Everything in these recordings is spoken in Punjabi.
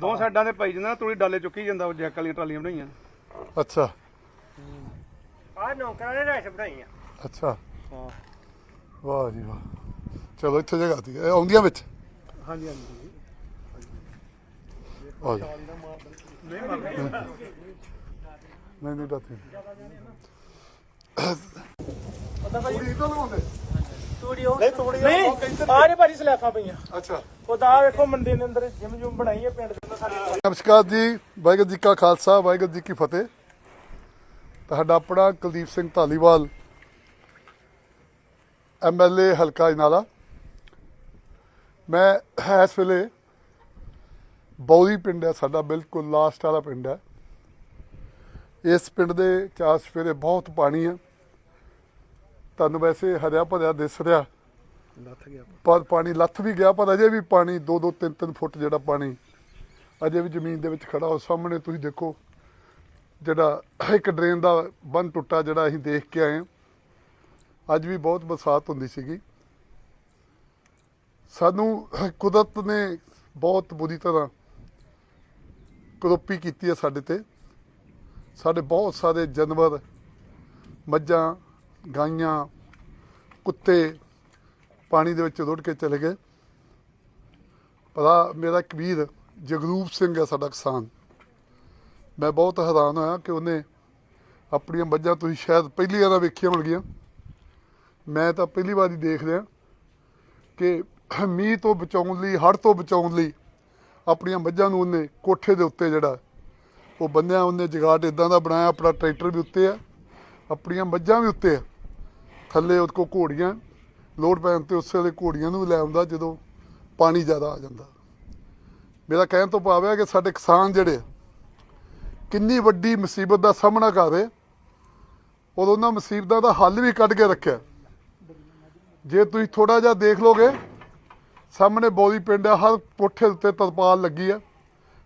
ਦੋ ਸਾਈਡਾਂ ਤੇ ਪਾਈ ਜਾਂਦਾ ਤੂੜੀ ਡਾਲੇ ਚੁੱਕੀ ਜਾਂਦਾ ਜੈਕ ਵਾਲੀਆਂ ਟਰਾਲੀਆਂ ਬਣਾਈਆਂ। ਅੱਛਾ। ਆ ਨੌਕਰਾਂ ਨੇ ਰੈਸ਼ ਬਣਾਈਆਂ। ਅੱਛਾ। ਵਾਹ ਜੀ ਵਾਹ। ਚਲੋ ਇੱਥੇ ਜਗ੍ਹਾ ਤੀ। ਇਹ ਆਉਂਦੀਆਂ ਵਿੱਚ? ਹਾਂਜੀ ਹਾਂਜੀ। ਆ ਜਾ। ਨਹੀਂ ਨਹੀਂ ਡਾਤੀ ਨਹੀਂ। ਤੂੜੀ ਨਹੀਂ ਆਹ ਨੇ ਭਾਜੀ ਸਲੈਫਾਂ ਪਈਆਂ। ਅੱਛਾ। ਉਹ ਤਾਂ ਆਹ ਵੇਖੋ ਮੰਡੀ ਦੇ ਅੰਦਰ ਜਿਮ ਜੁਮ ਬਣਾਈ ਹੈ ਪਿੰਡ ਦੇ ਅੰਦਰ ਸਾਡੇ ਨਮਸਕਾਰ ਜੀ ਵਾਹਿਗੁਰੂ ਜੀ ਕਾ ਖਾਲਸਾ ਵਾਹਿਗੁਰੂ ਜੀ ਕੀ ਫਤਿਹ। ਤੁਹਾਡਾ ਆਪਣਾ ਕੁਲਦੀਪ ਸਿੰਘ ਧਾਲੀਵਾਲ ਐਮਐਲਏ ਹਲਕਾ ਇਨਾਲਾ ਮੈਂ ਇਸ ਵੇਲੇ ਬੌਲੀ ਪਿੰਡ ਹੈ ਸਾਡਾ ਬਿਲਕੁਲ ਲਾਸਟ ਵਾਲਾ ਪਿੰਡ ਹੈ। ਇਸ ਪਿੰਡ ਦੇ ਚਾਰ ਸਫੇਰੇ ਬਹੁਤ ਪਾਣੀ ਹੈ ਤੁਹਾਨੂੰ ਵੈਸੇ ਹਰਿਆ ਭਰਿਆ ਦਿਸ ਰਿਹਾ। ਲੱਥ ਗਿਆ ਪਰ ਪਾਣੀ ਲੱਥ ਵੀ ਗਿਆ ਪਰ ਅਜੇ ਵੀ ਪਾਣੀ 2-2 3-3 ਫੁੱਟ ਜਿਹੜਾ ਪਾਣੀ ਅਜੇ ਵੀ ਜ਼ਮੀਨ ਦੇ ਵਿੱਚ ਖੜਾ। ਹੋ ਸਾਹਮਣੇ ਤੁਸੀਂ ਦੇਖੋ ਜਿਹੜਾ ਇੱਕ ਡਰੇਨ ਦਾ ਬੰਨ ਟੁੱਟਾ ਜਿਹੜਾ ਅਸੀਂ ਦੇਖ ਕੇ ਆਏ ਅੱਜ ਵੀ ਬਹੁਤ ਬਰਸਾਤ ਹੁੰਦੀ ਸੀਗੀ। ਸਾਨੂੰ ਕੁਦਰਤ ਨੇ ਬਹੁਤ ਬੁਰੀ ਤਰ੍ਹਾਂ ਕਰੋਪੀ ਕੀਤੀ ਹੈ ਸਾਡੇ ਤੇ। ਸਾਡੇ ਬਹੁਤ ਸਾਰੇ ਜਾਨਵਰ, ਮੱਝਾਂ, ਗਾਈਆਂ, ਕੁੱਤੇ ਪਾਣੀ ਦੇ ਵਿੱਚ ਰੁੜ ਕੇ ਚਲੇ ਗਏ। ਪਤਾ ਮੇਰਾ ਇੱਕ ਵੀਰ ਜਗਰੂਪ ਸਿੰਘ ਹੈ ਸਾਡਾ ਕਿਸਾਨ। ਮੈਂ ਬਹੁਤ ਹੈਰਾਨ ਹੋਇਆ ਕਿ ਉਹਨੇ ਆਪਣੀਆਂ ਮੱਝਾਂ ਤੁਸੀਂ ਸ਼ਾਇਦ ਪਹਿਲੀ ਵਾਰ ਵੇਖੀਆਂ ਹੋਣਗੀਆਂ। ਮੈਂ ਤਾਂ ਪਹਿਲੀ ਵਾਰ ਹੀ ਦੇਖ ਰਿਹਾ ਕਿ ਮੀਂਹ ਤੋਂ ਬਚਾਉਣ ਲਈ, ਹੜ੍ਹ ਤੋਂ ਬਚਾਉਣ ਲਈ ਆਪਣੀਆਂ ਮੱਝਾਂ ਨੂੰ ਉਹਨੇ ਕੋਠੇ ਦੇ ਉੱਤੇ ਜਿਹੜਾ ਉਹ ਬੰਨਿਆ ਉਹਨੇ ਜਗਾਟ ਇਦਾਂ ਦਾ ਬਣਾਇਆ, ਆਪਣਾ ਟਰੈਕਟਰ ਵੀ ਉੱਤੇ ਆ, ਆਪਣੀਆਂ ਮੱਝਾਂ ਵੀ ਉੱਤੇ ਆ। ਥੱਲੇ ਉਹਦੇ ਕੋਲ ਘੋੜੀਆਂ ਲੋਡ ਪੈਣ ਤੇ ਉਸੇ ਵੇਲੇ ਘੋੜੀਆਂ ਨੂੰ ਵੀ ਲੈ ਆਉਂਦਾ ਜਦੋਂ ਪਾਣੀ ਜ਼ਿਆਦਾ ਆ ਜਾਂਦਾ। ਮੇਰਾ ਕਹਿਣ ਤੋਂ ਭਾਵ ਹੈ ਕਿ ਸਾਡੇ ਕਿਸਾਨ ਜਿਹੜੇ ਕਿੰਨੀ ਵੱਡੀ ਮੁਸੀਬਤ ਦਾ ਸਾਹਮਣਾ ਕਰ ਰਹੇ ਔਰ ਉਹਨਾਂ ਮੁਸੀਬਤਾਂ ਦਾ ਹੱਲ ਵੀ ਕੱਢ ਕੇ ਰੱਖਿਆ। ਜੇ ਤੁਸੀਂ ਥੋੜਾ ਜਿਹਾ ਦੇਖ ਲੋਗੇ ਸਾਹਮਣੇ ਬੋਲੀ ਪਿੰਡ ਆ, ਹਰ ਕੋਠੇ ਦੇ ਉੱਤੇ ਤਰਪਾਲ ਲੱਗੀ ਆ,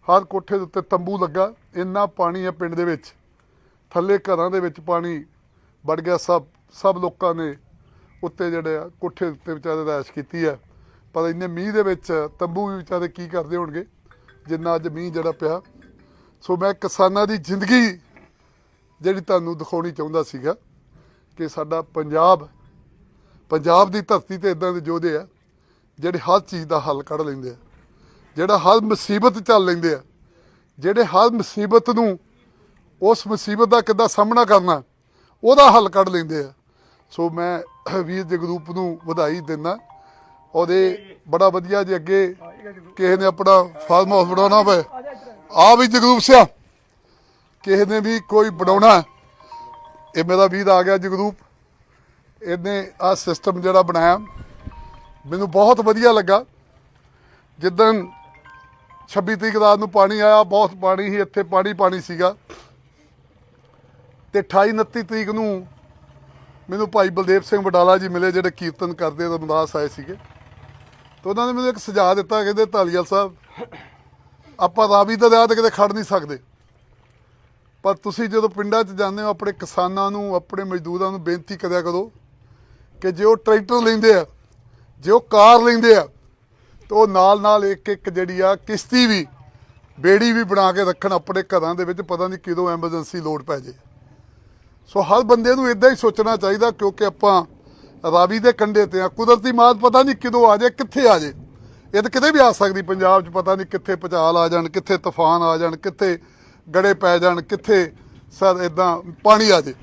ਹਰ ਕੋਠੇ ਦੇ ਉੱਤੇ ਤੰਬੂ ਲੱਗਾ। ਇੰਨਾ ਪਾਣੀ ਹੈ ਪਿੰਡ ਦੇ ਵਿੱਚ। ਥੱਲੇ ਘਰਾਂ ਦੇ ਵਿੱਚ ਪਾਣੀ ਵੜ ਗਿਆ। ਸਭ ਸਭ ਲੋਕਾਂ ਨੇ ਉੱਤੇ ਜਿਹੜੇ ਆ, ਕੋਠੇ ਉੱਤੇ ਵਿਚਾਰੇ ਰੈਸ਼ ਕੀਤੀ ਹੈ। ਪਰ ਇੰਨੇ ਮੀਂਹ ਦੇ ਵਿੱਚ ਤੰਬੂ ਵੀ ਵਿਚਾਰੇ ਕੀ ਕਰਦੇ ਹੋਣਗੇ? ਜਿੰਨਾ ਅੱਜ ਮੀਂਹ ਜਿਹੜਾ ਪਿਆ। ਸੋ ਮੈਂ ਕਿਸਾਨਾਂ ਦੀ ਜ਼ਿੰਦਗੀ ਜਿਹੜੀ ਤੁਹਾਨੂੰ ਦਿਖਾਉਣੀ ਚਾਹੁੰਦਾ ਸੀਗਾ ਕਿ ਸਾਡਾ ਪੰਜਾਬ ਪੰਜਾਬ ਦੀ ਧਰਤੀ ਤੇ ਇਦਾਂ ਦੇ ਯੋਧੇ ਆ, ਜਿਹੜੇ ਹਰ ਚੀਜ਼ ਦਾ ਹੱਲ ਕੱਢ ਲੈਂਦੇ ਆ, ਜਿਹੜਾ ਹਰ ਮੁਸੀਬਤ ਚੱਲ ਲੈਂਦੇ ਆ। ਜਿਹੜੇ ਹਰ ਮੁਸੀਬਤ ਨੂੰ ਉਸ ਮੁਸੀਬਤ ਦਾ ਕਿੱਦਾਂ ਸਾਹਮਣਾ ਕਰਨਾ, ਉਹਦਾ ਹੱਲ ਕੱਢ ਲੈਂਦੇ ਆ। ਸੋ ਮੈਂ ਵੀਰ ਜਗਰੂਪ ਨੂੰ ਵਧਾਈ ਦਿੰਦਾ। ਉਹਦੇ ਬੜਾ ਵਧੀਆ ਜੇ ਅੱਗੇ ਕਿਸੇ ਨੇ ਆਪਣਾ ਫਾਰਮ ਹਾਊਸ ਬਣਾਉਣਾ ਹੋਵੇ ਆ ਵੀ ਜਗਰੂਪ ਸਿਆ। ਕਿਸੇ ਨੇ ਵੀ ਕੋਈ ਬਣਾਉਣਾ, ਇਹ ਮੇਰਾ ਵੀਰ ਆ ਗਿਆ ਜਗਰੂਪ। ਇਹਨੇ ਆ ਸਿਸਟਮ ਜਿਹੜਾ ਬਣਾਇਆ, ਮੈਨੂੰ ਬਹੁਤ ਵਧੀਆ ਲੱਗਾ। ਜਿੱਦਣ 26 ਤਰੀਕ ਰਾਤ ਨੂੰ ਪਾਣੀ ਆਇਆ, ਬਹੁਤ ਪਾਣੀ ਸੀ, ਇੱਥੇ ਪਾਣੀ ਪਾਣੀ ਸੀਗਾ। ਤੇ 28 29 ਤਰੀਕ ਨੂੰ ਮੈਨੂੰ ਭਾਈ ਬਲਦੇਵ ਸਿੰਘ ਵਡਾਲਾ ਜੀ ਮਿਲੇ, ਜਿਹੜੇ ਕੀਰਤਨ ਕਰਦੇ ਰਮਦਾਸ ਆਏ ਸੀਗੇ। ਤੇ ਉਹਨਾਂ ਨੇ ਮੈਨੂੰ ਇੱਕ ਸੁਝਾਅ ਦਿੱਤਾ, ਕਹਿੰਦੇ ਧਾਲੀਵਾਲ ਸਾਹਿਬ, ਆਪਾਂ ਰਾਵੀ ਦਾ ਦਰਿਆ ਤੇ ਕਿਤੇ ਖੜ ਨਹੀਂ ਸਕਦੇ। ਪਰ ਤੁਸੀਂ ਜਦੋਂ ਪਿੰਡਾਂ 'ਚ ਜਾਂਦੇ ਹੋ, ਆਪਣੇ ਕਿਸਾਨਾਂ ਨੂੰ, ਆਪਣੇ ਮਜ਼ਦੂਰਾਂ ਨੂੰ ਬੇਨਤੀ ਕਰਿਆ ਕਰੋ ਕਿ ਜੇ ਉਹ ਟਰੈਕਟਰ ਲੈਂਦੇ ਆ, ਜੇ ਉਹ ਕਾਰ ਲੈਂਦੇ ਆ ਤਾਂ ਉਹ ਨਾਲ ਨਾਲ ਇੱਕ ਇੱਕ ਜਿਹੜੀ ਆ ਕਿਸ਼ਤੀ ਵੀ, ਬੇੜੀ ਵੀ ਬਣਾ ਕੇ ਰੱਖਣ ਆਪਣੇ ਘਰਾਂ ਦੇ ਵਿੱਚ, ਪਤਾ ਨਹੀਂ ਕਿਦੋਂ ਐਮਰਜੈਂਸੀ ਲੋਡ ਪੈ ਜੇ। ਸੋ ਹਰ ਬੰਦੇ ਨੂੰ ਇਦਾਂ ਹੀ ਸੋਚਣਾ ਚਾਹੀਦਾ ਕਿਉਂਕਿ ਆਪਾਂ ਰਾਵੀ ਦੇ ਕੰਢੇ ਤੇ ਆ। ਕੁਦਰਤੀ ਮਾਤ ਪਤਾ ਨਹੀਂ ਕਿਦੋਂ ਆ ਜਾਏ ਕਿੱਥੇ ਆ ਜਾਏ ਇਹ ਤਾਂ ਕਿਤੇ ਵੀ ਆ ਸਕਦੀ, ਪੰਜਾਬ 'ਚ ਪਤਾ ਨਹੀਂ ਕਿੱਥੇ ਭੁਚਾਲ ਆ ਜਾਣ, ਕਿੱਥੇ ਤੂਫਾਨ ਆ ਜਾਣ, ਕਿੱਥੇ ਗੜੇ ਪੈ ਜਾਣ, ਕਿੱਥੇ ਸਰ ਇਦਾਂ ਪਾਣੀ ਆ ਜਾਏ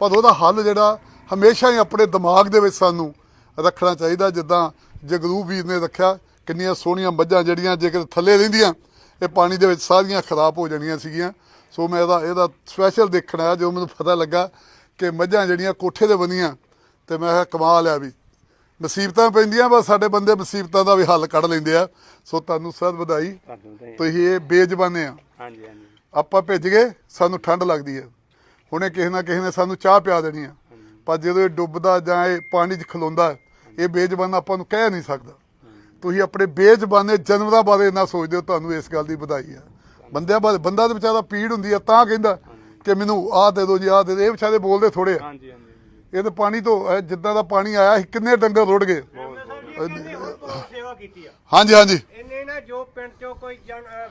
ਪਰ ਉਹਦਾ ਹੱਲ ਜਿਹੜਾ ਹਮੇਸ਼ਾ ਹੀ ਆਪਣੇ ਦਿਮਾਗ ਦੇ ਵਿੱਚ ਸਾਨੂੰ ਰੱਖਣਾ ਚਾਹੀਦਾ, ਜਿੱਦਾਂ ਜਗਰੂਪ ਵੀਰ ਨੇ ਰੱਖਿਆ ਕਿੰਨੀਆਂ ਸੋਹਣੀਆਂ ਮੱਝਾਂ ਜਿਹੜੀਆਂ ਜੇਕਰ ਥੱਲੇ ਰਹਿੰਦੀਆਂ ਇਹ ਪਾਣੀ ਦੇ ਵਿੱਚ ਸਾਰੀਆਂ ਖਰਾਬ ਹੋ ਜਾਣੀਆਂ ਸੀਗੀਆਂ। ਸੋ ਮੈਂ ਇਹਦਾ ਇਹਦਾ ਸਪੈਸ਼ਲ ਦੇਖਣ ਆਇਆ ਜਦੋਂ ਮੈਨੂੰ ਪਤਾ ਲੱਗਾ ਕਿ ਮੱਝਾਂ ਜਿਹੜੀਆਂ ਕੋਠੇ ਤੇ ਬੰਦੀਆਂ ਤੇ ਮੈਂ ਕਿਹਾ ਕਮਾਲ ਆ ਵੀ। ਮੁਸੀਬਤਾਂ ਪੈਂਦੀਆਂ ਬਸ ਸਾਡੇ ਬੰਦੇ ਮੁਸੀਬਤਾਂ ਦਾ ਵੀ ਹੱਲ ਕੱਢ ਲੈਂਦੇ ਆ। ਸੋ ਤੁਹਾਨੂੰ ਸਰ ਵਧਾਈ। ਤੁਸੀਂ ਇਹ ਬੇਜ਼ਬਾਨੇ ਆ। ਹਾਂਜੀ ਹਾਂਜੀ। ਆਪਾਂ ਭਿੱਜ ਗਏ ਸਾਨੂੰ ਠੰਡ ਲੱਗਦੀ ਹੈ। ਹੁਣੇ ਕਿਸੇ ਨਾ ਕਿਸੇ ਨੇ ਸਾਨੂੰ ਚਾਹ ਪਿਆ ਦੇਣੀ ਆ। ਪਰ ਜਦੋਂ ਇਹ ਡੁੱਬਦਾ ਜਾਂ ਇਹ ਪਾਣੀ 'ਚ ਖਲੋਂਦਾ ਇਹ ਬੇਜ਼ਬਾਨ ਆਪਾਂ ਨੂੰ ਕਹਿ ਨਹੀਂ ਸਕਦਾ। ਤੁਸੀਂ ਆਪਣੇ ਬੇਜ਼ਬਾਨੇ ਜਨਮਦਾ ਬਾਰੇ ਨਾ ਸੋਚਦੇ ਹੋ ਤੁਹਾਨੂੰ ਇਸ ਗੱਲ ਦੀ ਵਧਾਈ ਆ ਬੰਦਿਆਂ ਬਾਰੇ ਬੰਦਾ ਤੇ ਵਿਚਾਰਾ ਪੀੜ ਹੁੰਦੀ ਆ ਤਾਂ ਕਹਿੰਦਾ ਕਿ ਮੈਨੂੰ ਆਹ ਦੇ ਦਿਓ ਜੀ ਆਹ ਦੇ ਦਿਓ। ਇਹ ਵਿਚਾਰੇ ਬੋਲਦੇ ਥੋੜੇ ਆ। ਹਾਂਜੀ ਹਾਂਜੀ ਇਹ ਤਾਂ ਪਾਣੀ ਤੋਂ ਜਿੱਦਾਂ ਦਾ ਪਾਣੀ ਆਇਆ ਸੀ ਕਿੰਨੇ ਡੰਗਰ ਰੁੜ ਗਏ। ਸੇਵਾ ਕੀਤੀ ਆ? ਹਾਂਜੀ ਹਾਂਜੀ। ਇਹਨੇ ਨਾ ਜੋ ਪਿੰਡ ਚੋਂ ਕੋਈ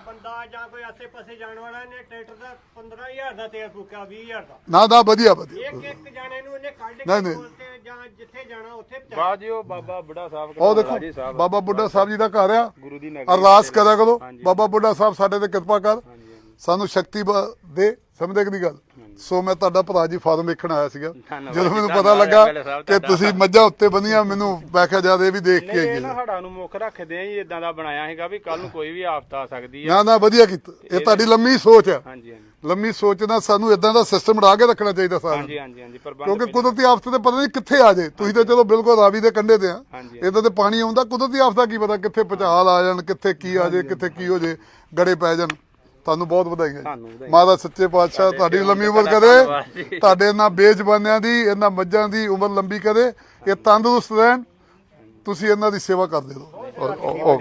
ਬੰਦਾ ਜਾਂ ਕੋਈ ਆਸੇ ਪਾਸੇ ਜਾਣ ਵਾਲਾ ਇਹਨੇ ਟਰੈਕਟਰ ਦਾ 15000 ਦਾ ਤੇਲ ਫੂਕਿਆ 20000 ਦਾ। ਨਾ ਨਾ ਵਧੀਆ ਵਧੀਆ। ਇੱਕ ਇੱਕ ਜਾਣੇ ਨੂੰ ਇਹਨੇ ਕੱਢ ਕੇ ਨਹੀਂ। ਜਾਂ ਜਿੱਥੇ ਜਾਣਾ ਉੱਥੇ ਪਹੁੰਚਾ ਬਾਅਦ ਜੀ ਉਹ ਬਾਬਾ ਬੁੱਢਾ ਸਾਹਿਬ ਉਹ ਦੇਖੋ ਬਾਬਾ ਬੁੱਢਾ ਸਾਹਿਬ ਜੀ ਦਾ ਘਰ ਆ। ਗੁਰੂ ਦੀ ਨਗਰੀ ਅਰਦਾਸ ਕਰਿਆ ਕਰੋ। ਹਾਂਜੀ। ਬਾਬਾ ਬੁੱਢਾ ਸਾਹਿਬ ਸਾਡੇ ਤੇ ਕਿਰਪਾ ਕਰ। ਹਾਂਜੀ ਹਾਂਜੀ। ਸਾਨੂੰ ਸ਼ਕਤੀ ਬ- ਦੇ ਸਮਝਦੇ ਕਿ ਨਹੀਂ ਗੱਲ? ਸੋ ਮੈਂ ਤੁਹਾਡਾ ਭਰਾ ਜੀ ਫਾਰਮ ਵੇਖਣ ਆਇਆ ਸੀਗਾ। ਜਦੋਂ ਮੈਨੂੰ ਪਤਾ ਲੱਗਾ ਕਿ। ਤੁਸੀਂ ਮੱਝਾਂ ਉੱਤੇ ਬੰਨੀਆਂ ਮੈਨੂੰ ਮੈਂ ਕਿਹਾ ਜਦ ਇਹ ਵੀ ਦੇਖ ਕੇ ਆਈਏ। ਨਾ ਹੜਾਂ ਨੂੰ ਮੁੱਖ ਰੱਖਦੇ ਆ ਜੀ ਇਦਾਂ ਦਾ ਬਣਾਇਆ ਹੈਗਾ ਵੀ ਕੱਲ ਨੂੰ ਕੋਈ ਵੀ ਆਫਤ ਆ ਸਕਦੀ ਆ। ਨਾ ਨਾ ਵਧੀਆ ਕੀਤਾ। ਇਹ ਤੁਹਾਡੀ ਲੰਮੀ ਸੋਚ ਹੈ ਹਾਂਜੀ ਹਾਂਜੀ। ਲੰਮੀ ਸੋਚ ਨਾਲ ਸਾਨੂੰ ਇਦਾਂ ਦਾ ਸਿਸਟਮ ਬਣਾ ਕੇ ਰੱਖਣਾ ਚਾਹੀਦਾ ਸਾਰਿਆਂ ਨੂੰ। ਹਾਂਜੀ ਹਾਂਜੀ ਹਾਂਜੀ ਪ੍ਰਬੰਧ ਕਿਉਂਕਿ ਕੁਦਰਤੀ ਆਫਤ ਤੇ ਪਤਾ ਨਹੀਂ ਕਿੱਥੇ ਆ ਜੇ। ਤੁਸੀਂ ਤਾਂ ਚਲੋ ਬਿਲਕੁਲ ਰਾਵੀ ਦੇ ਕੰਢੇ ਤੇ ਆ। ਇਦਾਂ ਤੇ ਪਾਣੀ ਆਉਂਦਾ ਕੁਦਰਤੀ ਆਫਤ ਦਾ ਕੀ ਪਤਾ ਕਿੱਥੇ ਪਚਾਲ ਆ ਜਾਣ ਕਿੱਥੇ ਕੀ ਆ ਜੇ ਕਿੱਥੇ ਕੀ ਹੋ ਜੇ ਗੜੇ ਪੈ ਜਾਣ। ਤੁਹਾਨੂੰ ਬਹੁਤ ਵਧਾਈਆਂ ਤੁਹਾਨੂੰ ਵਧਾਈਆਂ। ਮਾਤਾ ਸੱਚੇ ਪਾਤਸ਼ਾਹ ਤੁਹਾਡੀ ਲੰਮੀ ਉਮਰ ਕਰੇ। ਤੁਹਾਡੇ ਇਹਨਾਂ ਬੇਜ਼ਬਾਨਿਆਂ ਦੀ ਇਹਨਾਂ ਮੱਝਾਂ ਦੀ ਉਮਰ ਲੰਬੀ ਕਰੇ। ਇਹ ਤੰਦਰੁਸਤ ਰਹਿਣ। ਤੁਸੀਂ ਇਹਨਾਂ ਦੀ ਸੇਵਾ ਕਰਦੇ ਰਹੋ। ਓ- ਓ- ਓ-